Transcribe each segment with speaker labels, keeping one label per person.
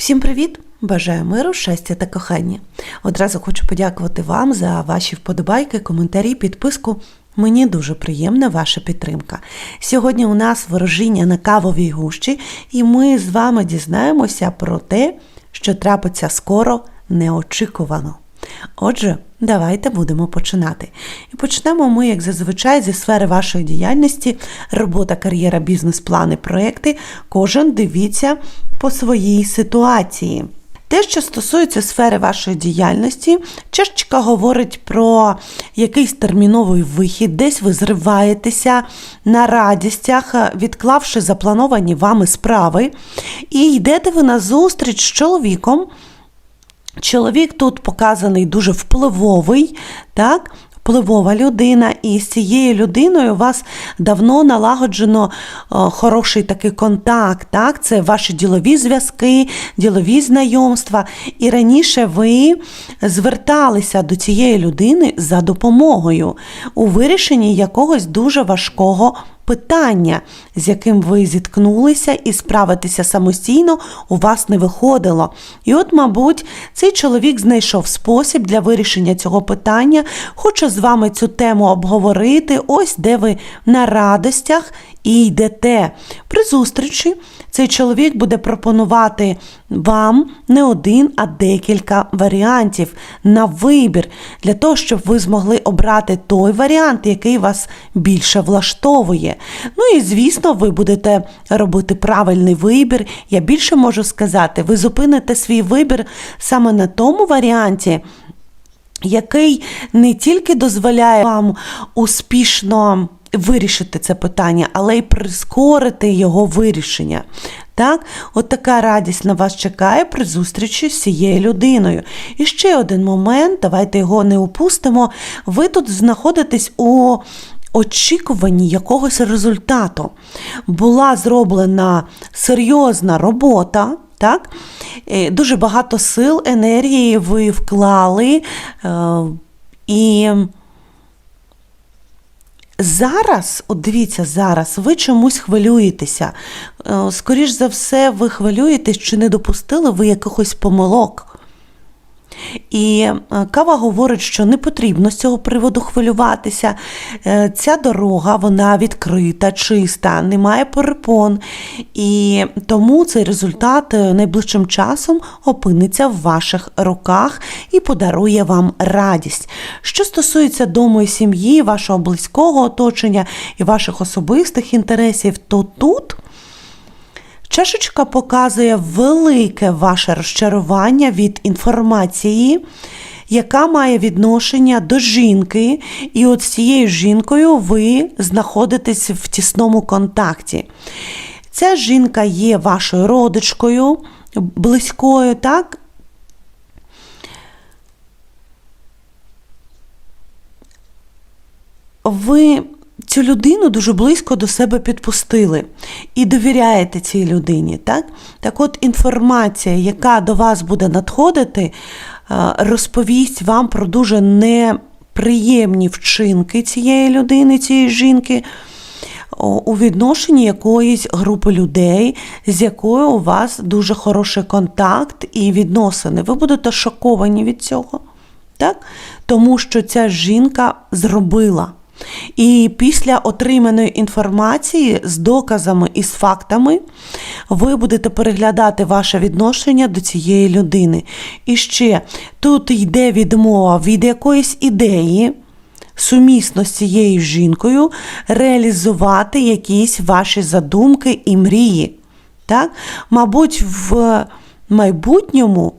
Speaker 1: Всім привіт! Бажаю миру, щастя та кохання. Одразу хочу подякувати вам за ваші вподобайки, коментарі, підписку. Мені дуже приємна ваша підтримка. Сьогодні у нас ворожіння на кавовій гущі, і ми з вами дізнаємося про те, що трапиться скоро неочікувано. Отже, давайте будемо починати. І почнемо ми, як зазвичай, зі сфери вашої діяльності, робота, кар'єра, бізнес-плани, проекти. Кожен дивіться по своїй ситуації. Те, що стосується сфери вашої діяльності, чашечка говорить про якийсь терміновий вихід, десь ви зриваєтеся на радістях, відклавши заплановані вами справи, і йдете ви на зустріч з чоловіком. Чоловік тут показаний дуже впливовий, так? Впливова людина, і з цією людиною у вас давно налагоджено хороший такий контакт. Так? Це ваші ділові зв'язки, ділові знайомства. І раніше ви зверталися до цієї людини за допомогою у вирішенні якогось дуже важкого питання, з яким ви зіткнулися, і справитися самостійно у вас не виходило. І от, мабуть, цей чоловік знайшов спосіб для вирішення цього питання, хоче з вами цю тему обговорити, ось де ви на радостях і йдете. При зустрічі цей чоловік буде пропонувати вам не один, а декілька варіантів на вибір, для того, щоб ви змогли обрати той варіант, який вас більше влаштовує. Ну і, звісно, ви будете робити правильний вибір. Я більше можу сказати, ви зупините свій вибір саме на тому варіанті. Який не тільки дозволяє вам успішно вирішити це питання, але й прискорити його вирішення. Так, от така радість на вас чекає при зустрічі з цією людиною. І ще один момент, давайте його не упустимо. Ви тут знаходитесь у очікуванні якогось результату. Була зроблена серйозна робота. Так? Е, Дуже багато сил, енергії ви вклали. е, І Зараз, от дивіться, зараз ви чомусь хвилюєтеся. Е, Скоріш за все, ви хвилюєтесь, чи не допустили ви якихось помилок. І е, кава говорить, що не потрібно з цього приводу хвилюватися. Е, Ця дорога вона відкрита, чиста, немає перепон. І тому цей результат е, найближчим часом опиниться в ваших руках і подарує вам радість. Що стосується дому і сім'ї, вашого близького оточення і ваших особистих інтересів, то тут. Чашечка показує велике ваше розчарування від інформації, яка має відношення до жінки, і от з цією жінкою ви знаходитесь в тісному контакті. Ця жінка є вашою родичкою, близькою, так? Ви цю людину дуже близько до себе підпустили і довіряєте цій людині. Так, так от інформація, яка до вас буде надходити, е, розповість вам про дуже неприємні вчинки цієї людини, цієї жінки. У відношенні якоїсь групи людей, з якою у вас дуже хороший контакт і відносини. Ви будете шоковані від цього, так? тому що ця жінка зробила. І після отриманої інформації з доказами і з фактами ви будете переглядати ваше відношення до цієї людини. І ще тут йде відмова від якоїсь ідеї. Сумісно з цією жінкою реалізувати якісь ваші задумки і мрії. Так? Мабуть, в майбутньому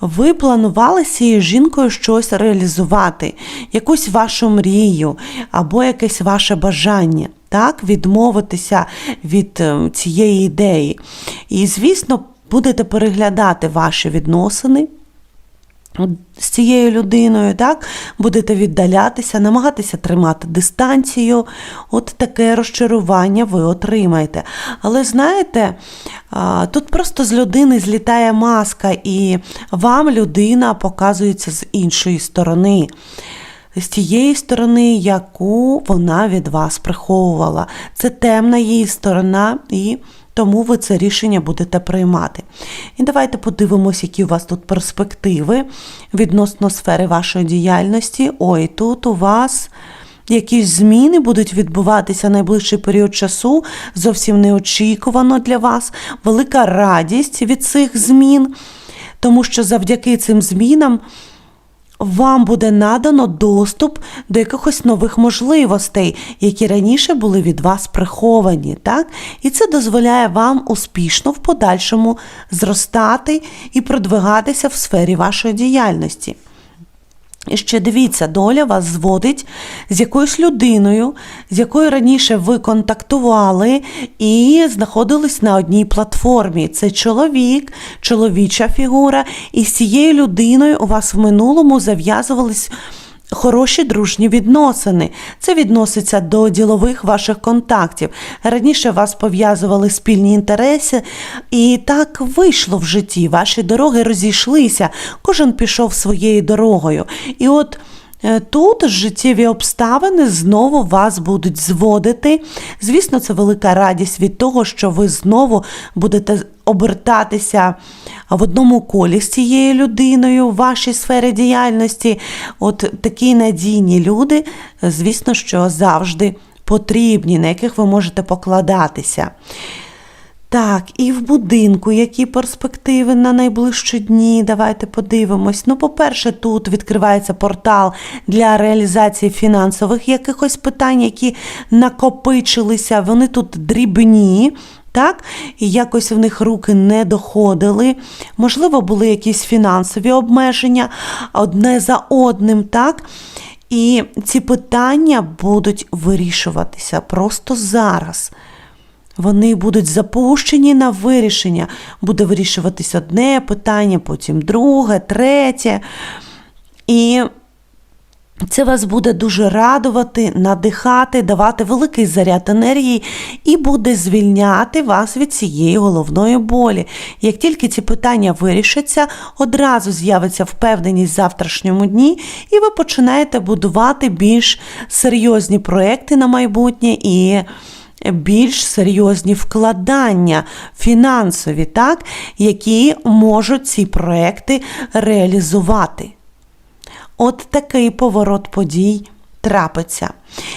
Speaker 1: ви планували цією жінкою щось реалізувати, якусь вашу мрію або якесь ваше бажання, так, відмовитися від е, цієї ідеї. І, звісно, будете переглядати ваші відносини. З цією людиною, так, будете віддалятися, намагатися тримати дистанцію. От таке розчарування ви отримаєте. Але знаєте, тут просто з людини злітає маска, і вам людина показується з іншої сторони. З тієї сторони, яку вона від вас приховувала. Це темна її сторона, і тому ви це рішення будете приймати. І давайте подивимось, які у вас тут перспективи відносно сфери вашої діяльності. Ой, тут у вас. Якісь зміни будуть відбуватися найближчий період часу, зовсім неочікувано для вас, велика радість від цих змін, тому що завдяки цим змінам вам буде надано доступ до якихось нових можливостей, які раніше були від вас приховані. Так? І це дозволяє вам успішно в подальшому зростати і продвигатися в сфері вашої діяльності. І ще дивіться, доля вас зводить з якоюсь людиною, з якою раніше ви контактували і знаходились на одній платформі. Це чоловік, чоловіча фігура, і з цією людиною у вас в минулому зав'язувались. Хороші дружні відносини. Це відноситься до ділових ваших контактів. Раніше вас пов'язували спільні інтереси, і так вийшло в житті. Ваші дороги розійшлися, кожен пішов своєю дорогою. І от е, Тут життєві обставини знову вас будуть зводити. Звісно, це велика радість від того, що ви знову будете обертатися в одному колі з цією людиною в вашій сфері діяльності. От такі надійні люди, звісно, що завжди потрібні, на яких ви можете покладатися. Так, і в будинку які перспективи на найближчі дні? Давайте подивимось. Ну, по-перше, тут відкривається портал для реалізації фінансових якихось питань, які накопичилися. Вони тут дрібні. Так, і якось в них руки не доходили. Можливо, були якісь фінансові обмеження одне за одним, так? І ці питання будуть вирішуватися просто зараз. Вони будуть запущені на вирішення. Буде вирішуватись одне питання, потім друге, третє. І це вас буде дуже радувати, надихати, давати великий заряд енергії і буде звільняти вас від цієї головної болі. Як тільки ці питання вирішаться, одразу з'явиться впевненість в завтрашньому дні, і ви починаєте будувати більш серйозні проекти на майбутнє і більш серйозні вкладання фінансові, так, які можуть ці проекти реалізувати. От такий поворот подій трапиться.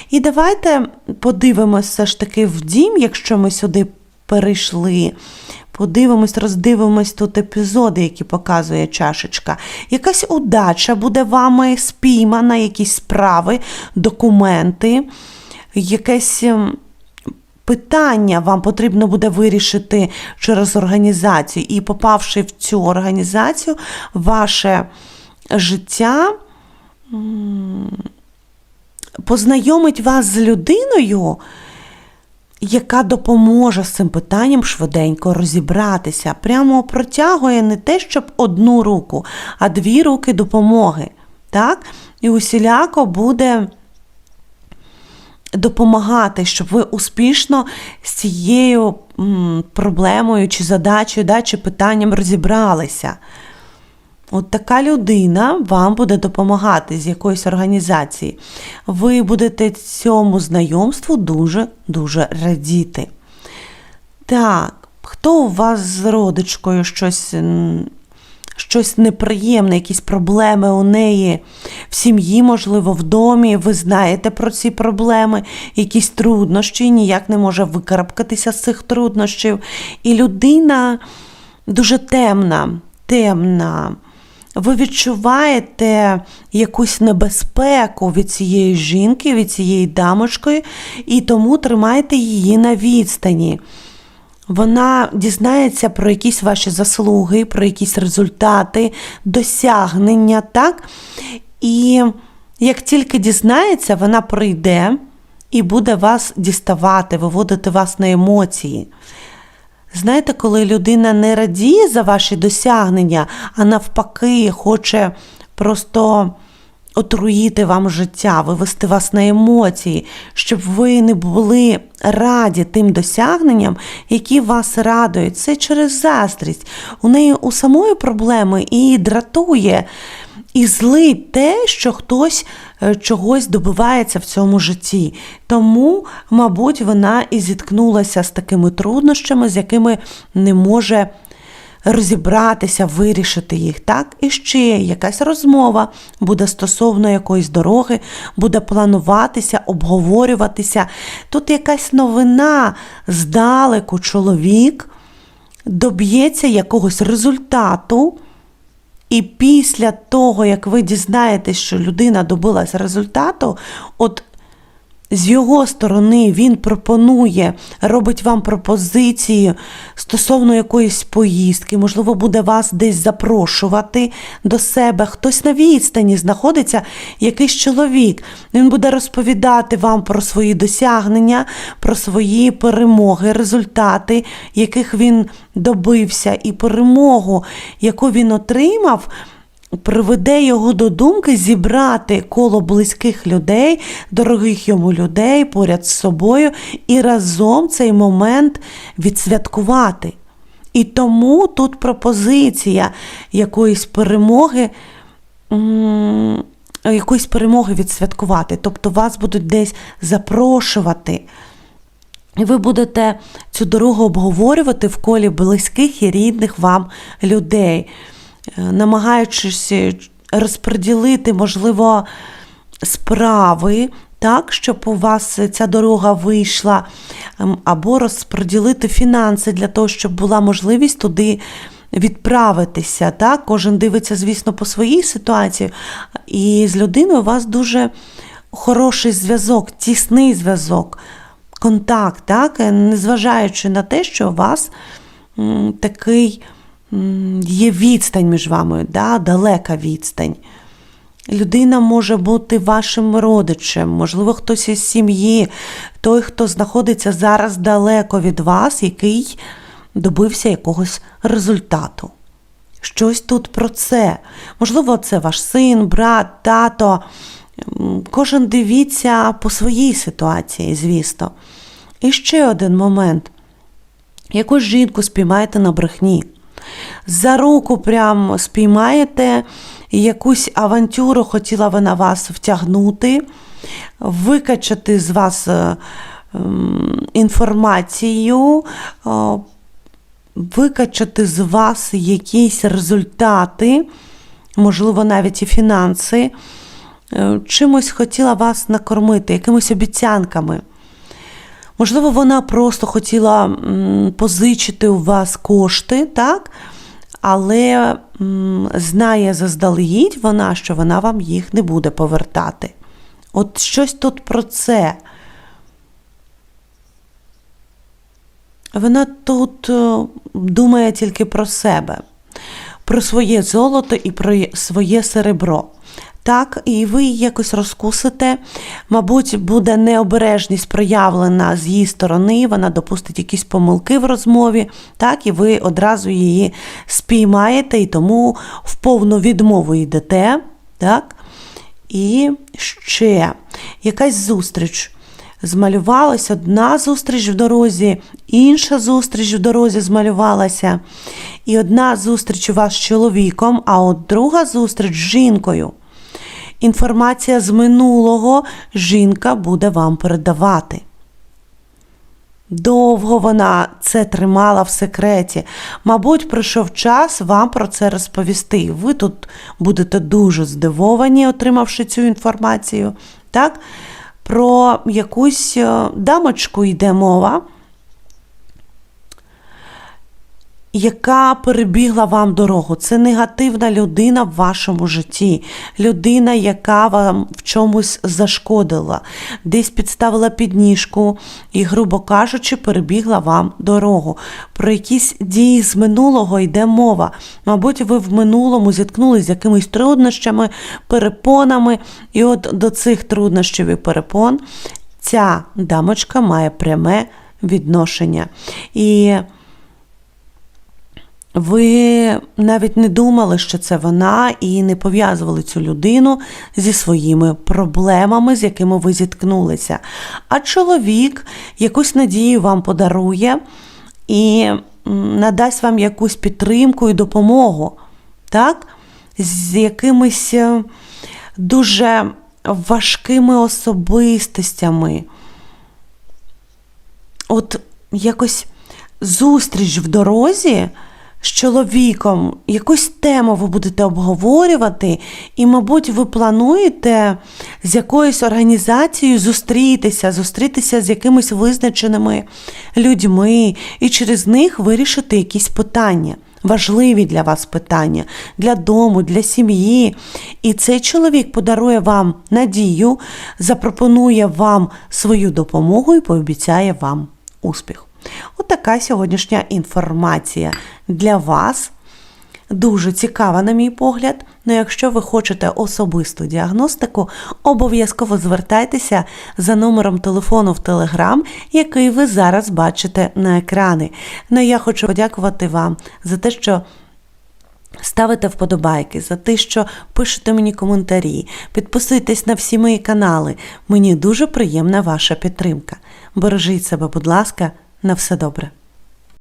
Speaker 1: І давайте подивимося все ж таки в дім, якщо ми сюди перейшли. Подивимось, роздивимось тут епізоди, які показує чашечка. Якась удача буде вами спіймана, якісь справи, документи, якесь ем, питання вам потрібно буде вирішити через організацію. І попавши в цю організацію, ваше життя познайомить вас з людиною, яка допоможе з цим питанням швиденько розібратися. Прямо протягує не те, щоб одну руку, а дві руки допомоги. Так? І усіляко буде допомагати, щоб ви успішно з цією проблемою чи задачею, да, чи питанням розібралися. От така людина вам буде допомагати з якоїсь організації. Ви будете цьому знайомству дуже-дуже радіти. Так, хто у вас з родичкою щось щось неприємне, якісь проблеми у неї в сім'ї, можливо, в домі, ви знаєте про ці проблеми, якісь труднощі, ніяк не може викарабкатися з цих труднощів. І людина дуже темна, темна. Ви відчуваєте якусь небезпеку від цієї жінки, від цієї дамочки, і тому тримаєте її на відстані. Вона дізнається про якісь ваші заслуги, про якісь результати, досягнення, так? І як тільки дізнається, вона прийде і буде вас діставати, виводити вас на емоції. Знаєте, коли людина не радіє за ваші досягнення, а навпаки, хоче просто отруїти вам життя, вивести вас на емоції, щоб ви не були раді тим досягненням, які вас радують. Це через заздрість. У неї у самої проблеми і дратує. І злить те, що хтось е, чогось добивається в цьому житті. Тому, мабуть, вона і зіткнулася з такими труднощами, з якими не може розібратися, вирішити їх. Так? І ще якась розмова буде стосовно якоїсь дороги, буде плануватися, обговорюватися. Тут якась новина здалеку чоловік доб'ється якогось результату. І після того, як ви дізнаєтесь, що людина добилась результату, от з його сторони він пропонує, робить вам пропозиції стосовно якоїсь поїздки, можливо, буде вас десь запрошувати до себе. Хтось на відстані знаходиться, якийсь чоловік. Він буде розповідати вам про свої досягнення, про свої перемоги, результати, яких він добився, і перемогу, яку він отримав приведе його до думки зібрати коло близьких людей, дорогих йому людей поряд з собою і разом цей момент відсвяткувати. І тому тут пропозиція якоїсь перемоги. Якоїсь перемоги відсвяткувати, тобто вас будуть десь запрошувати. І ви будете цю дорогу обговорювати в колі близьких і рідних вам людей. Е, намагаючись е, розподілити, можливо, справи, так, щоб у вас ця дорога вийшла, ем, або розподілити фінанси для того, щоб була можливість туди відправитися. Так? Кожен дивиться, звісно, по своїй ситуації, і з людиною у вас дуже хороший зв'язок, тісний зв'язок, контакт, так? незважаючи на те, що у вас такий є відстань між вами, да? далека відстань. Людина може бути вашим родичем, можливо, хтось із сім'ї, той, хто знаходиться зараз далеко від вас, який добився якогось результату. Щось тут про це. Можливо, це ваш син, брат, тато. Кожен дивіться по своїй ситуації, звісно. І ще один момент. Якусь жінку спіймаєте на брехні за руку прям спіймаєте, якусь авантюру хотіла вона вас втягнути, викачати з вас е, інформацію, викачати з вас якісь результати, можливо, навіть і фінанси. Е, чимось хотіла вас накормити, якимись обіцянками. Можливо, вона просто хотіла позичити у вас кошти, так? але знає заздалегідь вона, що вона вам їх не буде повертати. От щось тут про це. Вона тут е, думає тільки про себе, про своє золото і про своє серебро. Так, і ви її якось розкусите. Мабуть, буде необережність проявлена з її сторони, вона допустить якісь помилки в розмові, так, і ви одразу її спіймаєте, і тому в повну відмову йдете. так. І ще якась зустріч. Змалювалась одна зустріч в дорозі, інша зустріч в дорозі змалювалася. І одна зустріч у вас з чоловіком, а от друга зустріч з жінкою інформація з минулого жінка буде вам передавати. Довго вона це тримала в секреті. Мабуть, прийшов час вам про це розповісти. Ви тут будете дуже здивовані, отримавши цю інформацію. Так? Про якусь е, дамочку йде мова. Яка перебігла вам дорогу. Це негативна людина в вашому житті, людина, яка вам в чомусь зашкодила, десь підставила підніжку і, грубо кажучи, перебігла вам дорогу. Про якісь дії з минулого йде мова. Мабуть, ви в минулому зіткнулися з якимись труднощами, перепонами, і от до цих труднощів і перепон ця дамочка має пряме відношення. І ви навіть не думали, що це вона, і не пов'язували цю людину зі своїми проблемами, з якими ви зіткнулися. А чоловік якусь надію вам подарує і надасть вам якусь підтримку і допомогу. Так? з якимись е, дуже важкими особистостями. От якось зустріч в дорозі з чоловіком, якусь тему ви будете обговорювати, і, мабуть, ви плануєте з якоюсь організацією зустрітися, зустрітися з якимись визначеними людьми, і через них вирішити якісь питання. Важливі для вас питання для дому, для сім'ї. І цей чоловік подарує вам надію, запропонує вам свою допомогу і пообіцяє вам успіх. От сьогоднішня інформація для вас. Дуже цікава, на мій погляд. Ну, якщо ви хочете особисту діагностику, обов'язково звертайтеся за номером телефону в Телеграм, який ви зараз бачите на екрані. Ну, я хочу подякувати вам за те, що Ставите вподобайки за те, що пишете мені коментарі, підписуйтесь на всі мої канали. Мені дуже приємна ваша підтримка. Бережіть себе, будь ласка, на все добре.